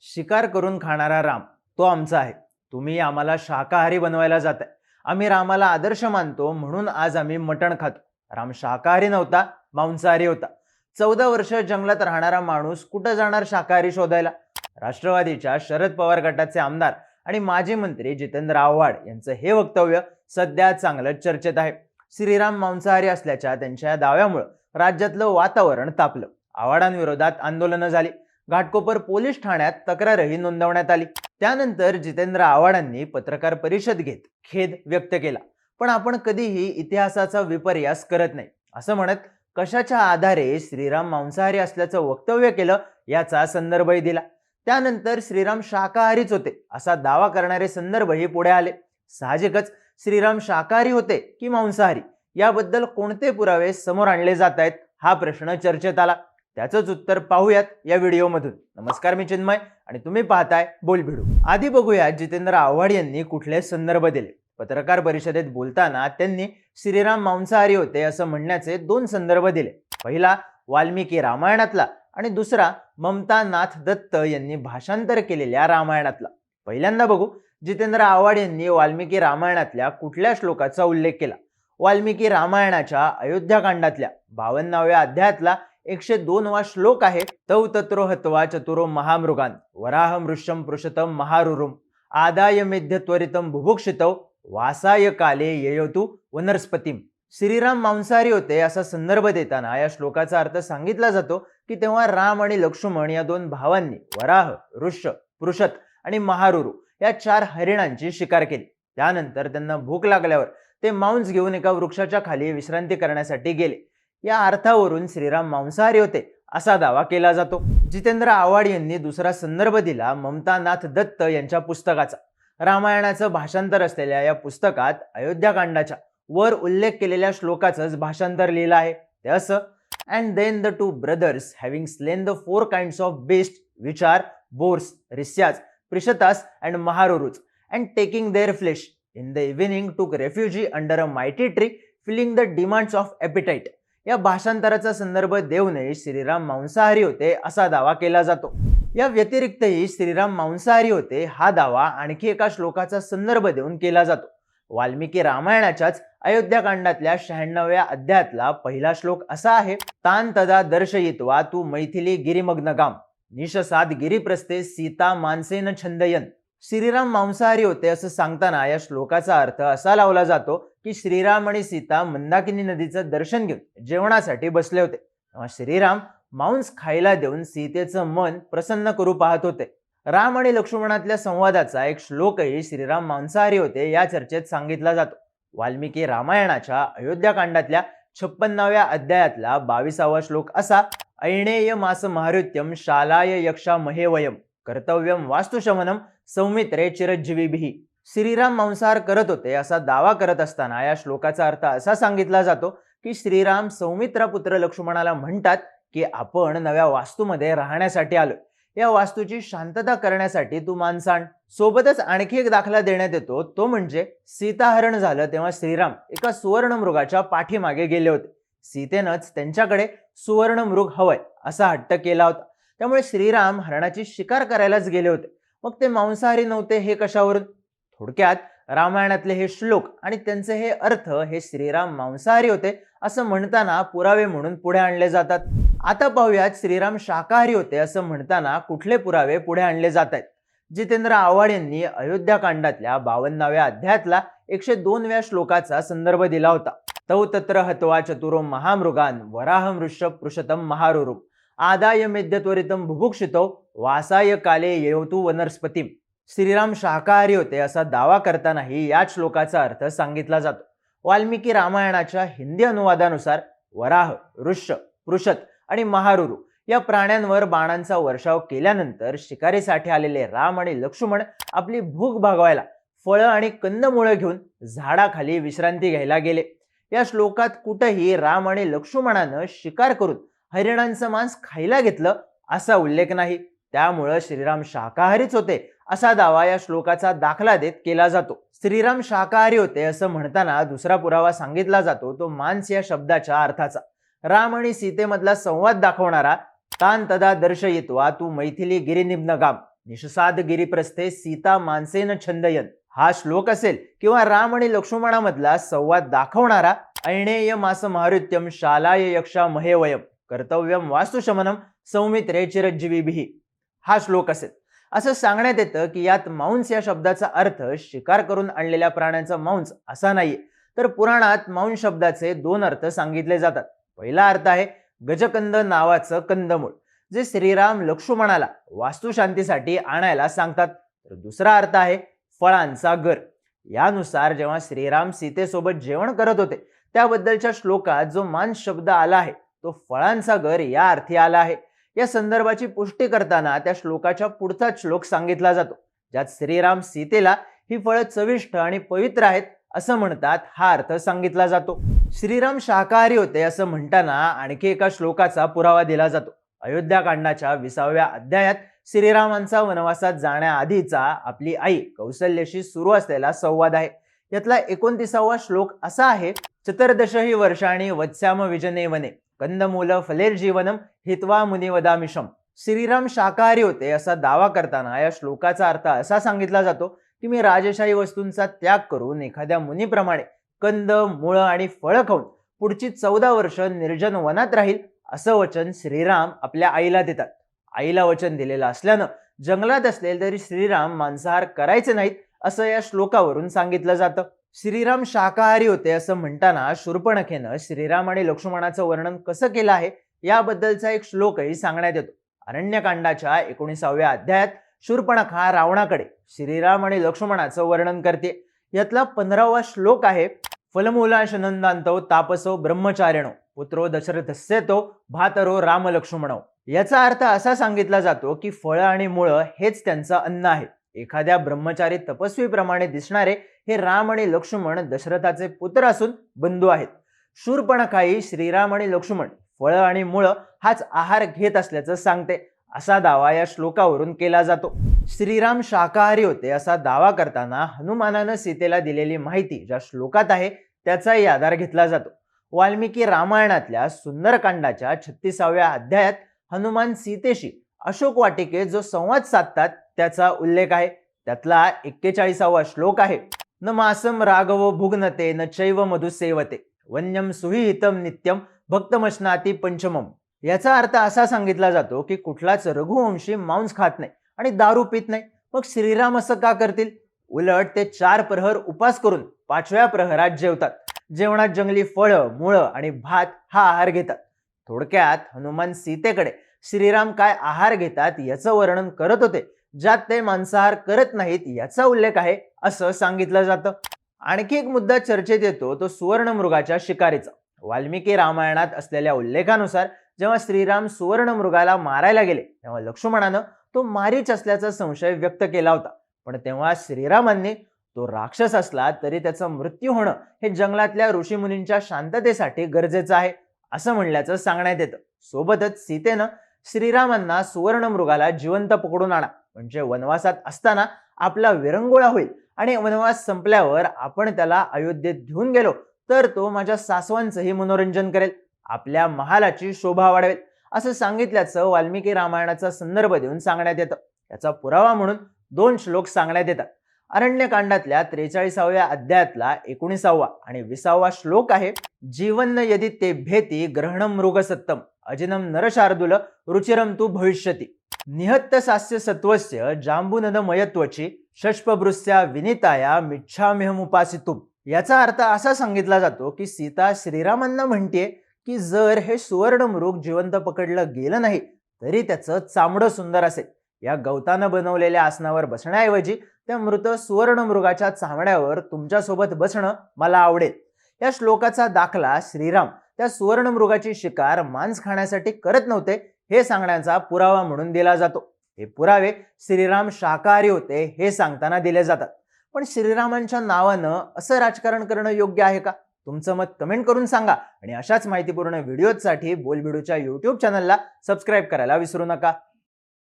शिकार करून खाणारा राम तो आमचा आहे. तुम्ही आम्हाला शाकाहारी बनवायला जाताय. आम्ही रामाला आदर्श मानतो म्हणून आज आम्ही मटण खातो. राम शाकाहारी नव्हता मांसाहारी होता. चौदा वर्ष जंगलात राहणारा माणूस कुठं जाणार शाकाहारी शोधायला? राष्ट्रवादीच्या शरद पवार गटाचे आमदार आणि माजी मंत्री जितेंद्र आव्हाड यांचं हे वक्तव्य सध्या चांगलं चर्चेत आहे. श्रीराम मांसाहारी असल्याच्या त्यांच्या या दाव्यामुळं राज्यातलं वातावरण तापलं. आव्हाडांविरोधात आंदोलनं झाली. घाटकोपर पोलीस ठाण्यात तक्रारही नोंदवण्यात आली. त्यानंतर जितेंद्र आव्हाडांनी पत्रकार परिषद घेत खेद व्यक्त केला. पण आपण कधीही इतिहासाचा विपर्यास करत नाही. असं म्हणत कशाच्या आधारे श्रीराम मांसाहारी असल्याचं वक्तव्य केलं याचा संदर्भही दिला. त्यानंतर श्रीराम शाकाहारीच होते असा दावा करणारे संदर्भही पुढे आले. साहजिकच श्रीराम शाकाहारी होते की मांसाहारी? याबद्दल कोणते पुरावे समोर आणले जात आहेत? हा प्रश्न चर्चेत आला. त्याचंच उत्तर पाहूयात या व्हिडिओमधून. नमस्कार मी चिन्मय आणि तुम्ही पाहताय बोल भिडू आधी बघूया जितेंद्र आव्हाड यांनी कुठले संदर्भ दिले? पत्रकार परिषदेत बोलताना त्यांनी श्रीराम मांसाहारी होते असं म्हणण्याचे दोन संदर्भ दिले. पहिला वाल्मिकी रामायणातला आणि दुसरा ममता नाथ दत्त यांनी भाषांतर केलेल्या रामायणातला. पहिल्यांदा बघू जितेंद्र आव्हाड यांनी वाल्मिकी रामायणातल्या कुठल्या श्लोकाचा उल्लेख केला? वाल्मिकी रामायणाच्या अयोध्याकांडातल्या बावन्नाव्या अध्यायातला एकशे दोन वा श्लोक आहे तौ तत्रो हत्वा चतुरो महामृगान। वराह मृषम पृषतम महारुरुम। आदाय मेध्य त्वरितम भुभुक्षितव वासाय काले येयतु वनस्पतीम। श्रीराम मांसाहारी होते असा संदर्भ देताना या श्लोकाचा अर्थ सांगितला जातो की तेव्हा राम आणि लक्ष्मण या दोन भावांनी वराह ऋष पृषत आणि महारुरु या चार हरिणांची शिकार केली. त्यानंतर त्यांना भूक लागल्यावर ते मांस घेऊन एका वृक्षाच्या खाली विश्रांती करण्यासाठी गेले. या अर्थावरून श्रीराम मांसाहारी होते असा दावा केला जातो. जितेंद्र आव्हाड यांनी दुसरा संदर्भ दिला ममतानाथ दत्त यांच्या पुस्तकाचा. रामायणाचं भाषांतर असलेल्या या पुस्तकात अयोध्याकांडाच्या वर उल्लेख केलेल्या श्लोकाचंच भाषांतर लिहिलं आहे. ते असं and then the two brothers having slain the four kinds of beasts विचार boars rishyas prishatas and maharurus and taking their flesh in the evening took refuge under a mighty tree filling the demands of appetite या भाषांतराचा संदर्भ देऊनही श्रीराम मांसाहारी होते असा दावा केला जातो. या व्यतिरिक्तही श्रीराम मांसाहारी होते हा दावा आणखी एका श्लोकाचा संदर्भ देऊन केला जातो. वाल्मिकी रामायणाच्याच अयोध्याकांडातल्या शहाण्णव्या अध्यायातला पहिला श्लोक असा आहे तान तदा दर्शयित्वा तू मैथिली गिरिमग्नगाम निशसाद गिरिप्रस्ते सीता मानसेन छंदयन. श्रीराम मांसाहारी होते असं सांगताना या श्लोकाचा अर्थ असा लावला जातो की श्रीराम आणि सीता मंदाकिनी नदीचं दर्शन घेऊन जेवणासाठी बसले होते. तेव्हा श्रीराम मांस खायला देऊन सीतेचं मन प्रसन्न करू पाहत होते. राम आणि लक्ष्मणातल्या संवादाचा एक श्लोकही श्रीराम मांसाहारी होते या चर्चेत सांगितला जातो. वाल्मिकी रामायणाच्या अयोध्याकांडातल्या छप्पन्नाव्या अध्यायातला बावीसावा श्लोक असा ऐणेय मास महारुत्यम शालाय यक्षा महेवयम कर्तव्यम वास्तुशमनम सौमित्रे चिरज्जीवीभिः. श्रीराम मांसाहार करत होते असा दावा करत असताना या श्लोकाचा अर्थ असा सांगितला जातो की श्रीराम सौमित्रा पुत्र लक्ष्मणाला म्हणतात की आपण नव्या वास्तूमध्ये राहण्यासाठी आलो या वास्तूची शांतता करण्यासाठी तू माणसाण सोबतच आणखी एक दाखला देण्यात येतो. तो म्हणजे सीताहरण झालं तेव्हा श्रीराम एका सुवर्ण मृगाच्या पाठीमागे गेले होते. सीतेनंच त्यांच्याकडे सुवर्ण मृग हवंय असा हट्ट केला होता. त्यामुळे श्रीराम हरणाची शिकार करायलाच गेले होते. मग ते मांसाहारी नव्हते हे कशावरून? थोडक्यात रामायणातले हे श्लोक आणि त्यांचे हे अर्थ हे श्रीराम मांसाहारी होते असं म्हणताना पुरावे म्हणून पुढे आणले जातात. आता पाहूयात श्रीराम शाकाहारी होते असं म्हणताना कुठले पुरावे पुढे आणले जात आहेत जितेंद्र आव्हाड यांनी अयोध्याकांडातल्या बावन्नाव्या अध्यायातला एकशे दोनव्या श्लोकाचा संदर्भ दिला होता. तौ तत्र हत्वा चतुरो महामृगान वराह मृषभ पृषतम महारुरुम। आदाय मेद्य भुभुक्षितो वासाय काले येवतु वनस्पतीम। श्रीराम शाकाहारी होते असा दावा करतानाही याच श्लोकाचा अर्थ सांगितला जातो. वाल्मिकी रामायणाच्या हिंदी अनुवादानुसार वराह ऋष पृषत आणि महारुरू या प्राण्यांवर बाणांचा वर्षाव केल्यानंतर शिकारीसाठी आलेले राम आणि लक्ष्मण आपली भूक भागवायला फळं आणि कंदमुळं घेऊन झाडाखाली विश्रांती घ्यायला गेले. या श्लोकात कुठंही राम आणि लक्ष्मणानं शिकार करून हरिणांचं मांस खायला घेतलं असा उल्लेख नाही. त्यामुळं श्रीराम शाकाहारीच होते असा दावा या श्लोकाचा दाखला देत केला जातो. श्रीराम शाकाहारी होते असं म्हणताना दुसरा पुरावा सांगितला जातो तो मांस या शब्दाच्या अर्थाचा. राम आणि सीतेमधला संवाद दाखवणारा तान तदा दर्शयित्वा तू मैथिली गिरिनिम्न गाम निषसाद गिरीप्रस्थे सीता मानसेन छंदयन. हा श्लोक असेल किंवा राम आणि लक्ष्मणामधला संवाद दाखवणारा ऐणेय मास महारुत्यम शालाय यक्षा महेवयम कर्तव्यम वास्तुशमनम सौमित्रे चिरज्जीवी हा श्लोक असेल. असं सांगण्यात येतं की यात मांस या शब्दाचा अर्थ शिकार करून आणलेल्या प्राण्यांचा मांस असा नाहीये. तर पुराणात मांस शब्दाचे दोन अर्थ सांगितले जातात. पहिला अर्थ आहे गजकंद नावाचं कंदमूळ जे श्रीराम लक्ष्मणाला वास्तुशांतीसाठी आणायला सांगतात. तर दुसरा अर्थ आहे फळांचा गर. यानुसार जेव्हा श्रीराम सीतेसोबत जेवण करत होते त्याबद्दलच्या श्लोकात जो मांस शब्द आला आहे तो फळांचा गर या अर्थी आला आहे. या संदर्भाची पुष्टी करताना त्या श्लोकाच्या पुढचाच श्लोक सांगितला जातो ज्यात श्रीराम सीतेला ही फळं चविष्ट आणि पवित्र आहेत असं म्हणतात हा अर्थ सांगितला जातो. श्रीराम शाकाहारी होते असं म्हणताना आणखी एका श्लोकाचा पुरावा दिला जातो. अयोध्याकांडाच्या विसाव्या अध्यायात श्रीरामांचा वनवासात जाण्याआधीचा आपली आई कौशल्याशी सुरू असलेला संवाद आहे. यातला एकोणतीसावा श्लोक असा आहे चतुर्दश ही वर्षाणी वत्स्याम विजने वने कंदमूल फलेर जीवनम हितवा मुनी वदामिशम श्रीराम शाकाहारी होते असा दावा करताना या श्लोकाचा अर्थ असा सांगितला जातो की मी राजशाही वस्तूंचा त्याग करून एखाद्या मुनीप्रमाणे कंद मुळं आणि फळं खाऊन पुढची चौदा वर्ष निर्जन वनात राहील असं वचन श्रीराम आपल्या आईला देतात. आईला वचन दिलेलं असल्यानं जंगलात असलेले तरी श्रीराम मांसाहार करायचे नाहीत असं या श्लोकावरून सांगितलं जातं. श्रीराम शाकाहारी होते असं म्हणताना शूर्पणखेनं श्रीराम आणि लक्ष्मणाचं वर्णन कसं केलं आहे? याबद्दलचा एक श्लोकही सांगण्यात येतो. अरण्यकांडाच्या एकोणीसाव्या अध्यायात शूर्पणख हा रावणाकडे श्रीराम आणि लक्ष्मणाचं वर्णन करते. यातला पंधरावा श्लोक आहे फलमूलाशनंदांतो तापसो ब्रह्मचारिणो पुत्रो दशरथस्य तो भातरो राम लक्ष्मणो याचा अर्थ असा सांगितला जातो की फळं आणि मुळं हेच त्यांचं अन्न आहे. एखाद्या ब्रह्मचारी तपस्वीप्रमाणे दिसणारे हे राम आणि लक्ष्मण दशरथाचे पुत्र असून बंधू आहेत. शूरपणखाई श्रीराम आणि लक्ष्मण फळं आणि मुळं हाच आहार घेत असल्याचं सांगते असा दावा या श्लोकावरून केला जातो. श्रीराम शाकाहारी होते असा दावा करताना हनुमानानं सीतेला दिलेली माहिती ज्या श्लोकात आहे त्याचाही आधार घेतला जातो. वाल्मिकी रामायणातल्या सुंदरकांडाच्या छत्तीसाव्या अध्यायात हनुमान सीतेशी अशोक वाटिके जो संवाद साधतात त्याचा उल्लेख आहे. त्यातला एक्केचाळीसावा श्लोक आहे. न मासम राघव भुग्नते न चैव मधुसेवते. वन्यम सुहितम नित्यम भक्तमशनाती पंचमम याचा अर्थ असा सांगितला जातो की कुठलाच रघुवंशी मांस खात नाही आणि दारू पित नाही. मग श्रीराम असं का करतील? उलट ते चार प्रहर उपास करून पाचव्या प्रहरात जेवतात. जेवणात जंगली फळं मुळं आणि भात हा आहार घेतात. थोडक्यात हनुमान सीतेकडे श्रीराम काय आहार घेतात याचं वर्णन करत होते. ज्यात ते मांसाहार करत नाहीत याचा उल्लेख आहे असं सांगितलं जातं. आणखी एक मुद्दा चर्चेत येतो तो सुवर्ण मृगाच्या शिकारीचा. वाल्मिकी रामायणात असलेल्या उल्लेखानुसार जेव्हा श्रीराम सुवर्ण मृगाला मारायला गेले तेव्हा लक्ष्मणानं तो मारीच असल्याचा संशय व्यक्त केला होता. पण तेव्हा श्रीरामांनी तो राक्षस असला तरी त्याचा मृत्यू होणं हे जंगलातल्या ऋषीमुनींच्या शांततेसाठी गरजेचं आहे असं म्हणल्याचं सांगण्यात येतं. सोबतच सीतेनं श्रीरामांना सुवर्ण मृगाला जिवंत पकडून आणा. म्हणजे वनवासात असताना आपला विरंगुळा होईल आणि वनवास संपल्यावर आपण त्याला अयोध्येत घेऊन गेलो तर तो माझ्या सासवांचंही मनोरंजन करेल आपल्या महालाची शोभा वाढवेल असं सांगितल्याचं वाल्मिकी रामायणाचा संदर्भ देऊन सांगण्यात येतं. याचा पुरावा म्हणून दोन श्लोक सांगण्यात येतात. अरण्यकांडातल्या त्रेचाळीसाव्या अध्यायातला एकोणीसावा आणि विसावा श्लोक आहे जीवन यदि ते भेती ग्रहण मृग सत्तम अजिनम नरशार्दुल रुचिरम तू भविष्यती। निहत्त सास्य सत्वस्य जांबुनद मयत्वची विनिताया मिच्छामिहमुपासितुम याचा अर्थ असा सांगितला जातो की सीता श्रीरामांना म्हणते की जर हे सुवर्ण मृग जिवंत पकडलं गेलं नाही तरी त्याचं चामडं सुंदर असेल। या गवतानं बनवलेल्या आसनावर बसण्याऐवजी त्या मृत सुवर्ण मृगाच्या चामड्यावर तुमच्यासोबत बसणं मला आवडेल. या श्लोकाचा दाखला श्रीराम त्या सुवर्ण मृगाची शिकार मांस खाण्यासाठी करत नव्हते हे सांगण्याचा पुरावा म्हणून दिला जातो. हे पुरावे श्रीराम शाकाहारी होते हे सांगताना दिले जातात. पण श्रीरामांच्या नावानं असं राजकारण करणं योग्य आहे का? तुमचं मत कमेंट करून सांगा आणि अशाच माहितीपूर्ण व्हिडिओसाठी बोलबिडूच्या युट्यूब चॅनलला सबस्क्राईब करायला विसरू नका.